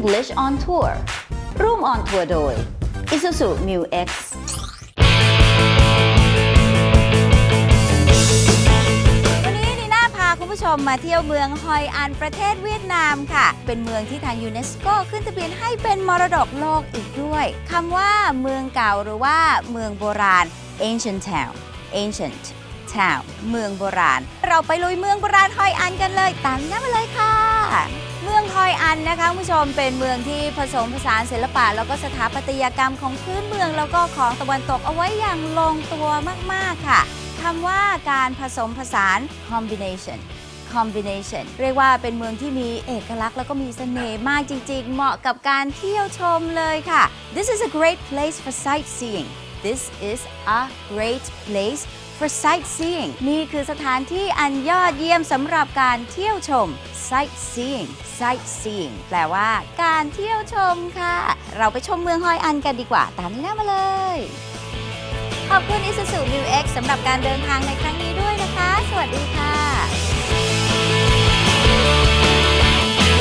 English on Tour ร่วม on tour โดย Isuzu Mu X วันนี้นีน่าพาคุณผู้ชมมาเที่ยวเมืองฮอยอันประเทศเวียดนามค่ะ เป็นเมืองที่ทางยูเนสโกขึ้นทะเบียนให้เป็นมรดกโลกอีกด้วยคำว่าเมืองเก่าหรือว่าเมืองโบราณ ancient town ancient town เมืองโบราณ เราไปลุยเมืองโบราณฮอยอันกันเลย ตามนีน่ามาเลยค่ะ เมืองฮอยอันนะคะคุณผู้ชมเป็นเมืองที่ผสมผสานศิลปะ แล้วก็สถาปัตยกรรมของพื้นเมืองแล้วก็ของตะวันตกเอาไว้อย่างลงตัวมาก ๆ ค่ะคำว่าการผสมผสาน combination combination เรียกว่าเป็นเมืองที่มีเอกลักษณ์แล้วก็มีเสน่ห์มากจริง ๆ เหมาะกับการเที่ยวชมเลยค่ะ This is a great place for sightseeing This is a great place for sightseeing นี่คือสถานที่อันยอดเยี่ยมสำหรับการเที่ยวชม sightseeing sightseeing แปลว่าการเที่ยวชมค่ะ เราไปชมเมืองฮอยอันกันดีกว่า ตามนี้นะมาเลย ขอบคุณ Isuzu Mu X สำหรับการเดินทางในครั้ง